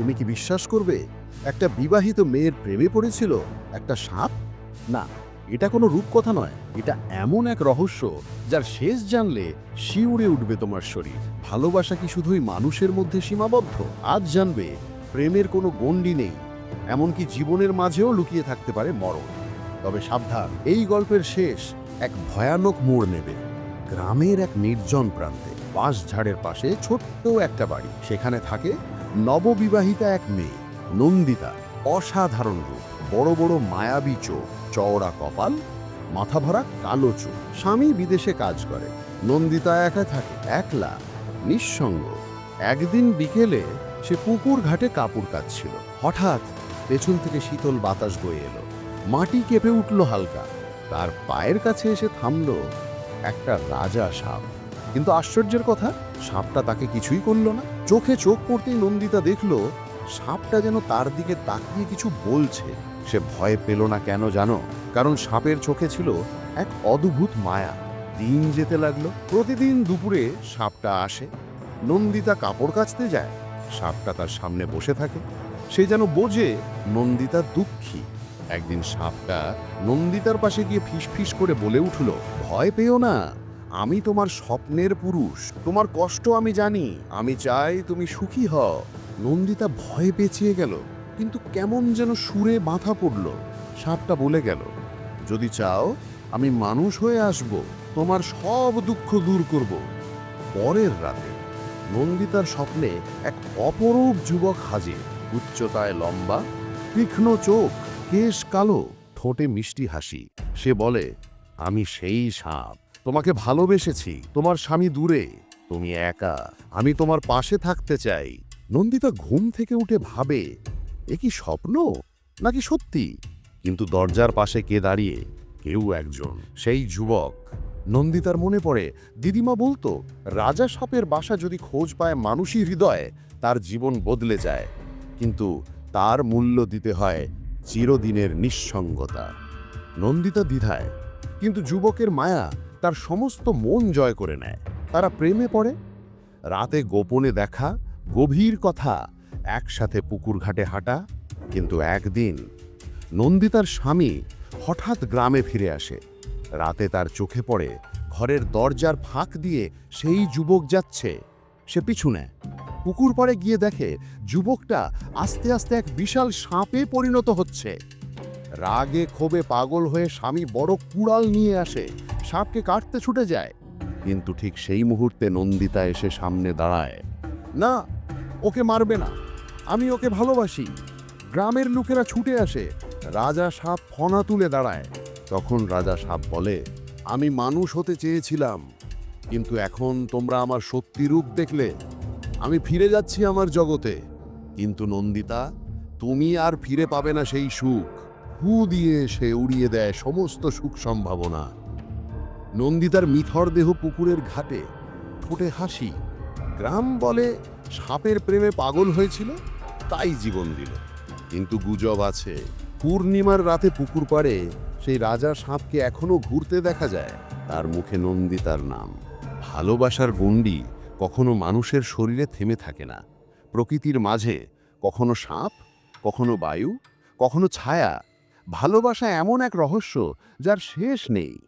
তুমি কি বিশ্বাস করবে? একটা বিবাহিত মেয়ের প্রেমে পড়েছিল একটা সাপ? না, এটা কোনো রূপকথা নয়। এটা এমন এক রহস্য যার শেষ জানলে শিউরে উঠবে তোমার শরীর। ভালোবাসা কি শুধুই মানুষের মধ্যে সীমাবদ্ধ? আজ জানবে, প্রেমের কোনো গণ্ডি নেই। এমনকি জীবনের মাঝেও লুকিয়ে থাকতে পারে মরণ। তবে সাবধান, এই গল্পের শেষ এক ভয়ানক মোড় নেবে। গ্রামের এক নির্জন প্রান্তে বাঁশ ঝাড়ের পাশে ছোট্ট একটা বাড়ি। সেখানে থাকে নববিবাহিতা এক মেয়ে, নন্দিতা, অসাধারণ রূপ, বড় বড় মায়াবী চোখ, চওড়া কপাল, মাথা ভরা কালো চোখ। স্বামী বিদেশে কাজ করে, নন্দিতা একা থাকে, একলা, নিঃসঙ্গ। একদিন বিকেলে সে পুকুর ঘাটে কাপড় কাচ্ছিল হঠাৎ পেছন থেকে শীতল বাতাস বয়ে এলো। মাটি কেঁপে উঠল হালকা। তার পায়ের কাছে এসে থামল একটা রাজা সাপ। কিন্তু আশ্চর্যের কথা, সাপটা তাকে কিছুই করল না। চোখে চোখ পড়তেই নন্দিতা দেখল, সাপটা যেন তার দিকে তাকিয়ে কিছু বলছে। সে ভয় পেল না কেন জানো? কারণ সাপের চোখে ছিল এক অদ্ভুত মায়া। দিন যেতে লাগল, প্রতিদিন দুপুরে সাপটা আসে। নন্দিতা কাপড় কাচতে যায়, সাপটা তার সামনে বসে থাকে। সে যেন বোঝে নন্দিতা দুঃখী। একদিন সাপটা নন্দিতার পাশে গিয়ে ফিসফিস করে বলে উঠল, ভয় পেও না। আমি তোমার স্বপ্নের পুরুষ। তোমার কষ্ট আমি জানি। আমি চাই তুমি সুখী হও। নন্দিতা ভয়ে পেঁচিয়ে গেল। কিন্তু কেমন যেন সুরে বাঁধা পড়ল। সাপটা বলে গেল, যদি চাও, আমি মানুষ হয়ে আসব। তোমার সব দুঃখ দূর করব। পরের রাতে নন্দিতার স্বপ্নে এক অপরূপ যুবক হাজির। উচ্চতায় লম্বা, তীক্ষ্ণ চোখ, কেশ কালো, ঠোঁটে মিষ্টি হাসি। সে বলে, আমি সেই সাপ। তোমাকে ভালোবেসেছি। তোমার স্বামী দূরে, তুমি একা। আমি তোমার পাশে থাকতে চাই। নন্দিতা ঘুম থেকে উঠে ভাবে, এ কি স্বপ্ন? নাকি সত্যি? কিন্তু দরজার পাশে কে দাঁড়িয়ে? কেউ একজন। সেই যুবক। নন্দিতার মনে পড়ে, দিদিমা বলতো, রাজা সাপের বাসা যদি খোঁজ পায় মানুষই হৃদয়ে, তার জীবন বদলে যায়। কিন্তু তার মূল্য দিতে হয় চিরদিনের নিঃসঙ্গতা। নন্দিতা দ্বিধায়, কিন্তু যুবকের মায়া তার সমস্ত মন জয় করে নেয়। তারা প্রেমে পড়ে। রাতে গোপনে দেখা, গভীর কথা, একসাথে পুকুর ঘাটে হাঁটা। কিন্তু একদিন নন্দিতার স্বামী হঠাৎ গ্রামে ফিরে আসে। রাতে তার চোখে পড়ে ঘরের দরজার ফাঁক দিয়ে সেই যুবক যাচ্ছে। সে পিছু নেয়। পুকুর পাড়ে গিয়ে দেখে যুবকটা আস্তে আস্তে এক বিশাল সাপে পরিণত হচ্ছে। রাগে ক্ষোভে পাগল হয়ে স্বামী বড় কুড়াল নিয়ে আসে। সাপকে কাটতে ছুটে যায়। কিন্তু ঠিক সেই মুহূর্তে নন্দিতা এসে সামনে দাঁড়ায়। না, ওকে মারবে না। আমি ওকে ভালোবাসি। গ্রামের লোকেরা ছুটে আসে। রাজা সাপ ফনা তুলে দাঁড়ায়। তখন রাজা সাপ বলে, আমি মানুষ হতে চেয়েছিলাম, কিন্তু এখন তোমরা আমার সত্যি রূপ দেখলে। আমি ফিরে যাচ্ছি আমার জগতে। কিন্তু নন্দিতা, তুমি আর ফিরে পাবে না সেই সুখ। হু দিয়ে সে উড়িয়ে দেয় সমস্ত সুখ সম্ভাবনা। নন্দিতার মিথর দেহ পুকুরের ঘাটে ঠোঁটে হাসি। গ্রাম বলে সাপের প্রেমে পাগল হয়েছিল, তাই জীবন দিল। কিন্তু গুজব আছে, পূর্ণিমার রাতে পুকুর পাড়ে সেই রাজা সাপকে এখনও ঘুরতে দেখা যায়। তার মুখে নন্দিতার নাম। ভালোবাসার গণ্ডি কখনো মানুষের শরীরে থেমে থাকে না। প্রকৃতির মাঝে কখনো সাপ, কখনো বায়ু, কখনো ছায়া। ভালোবাসা এমন এক রহস্য যার শেষ নেই।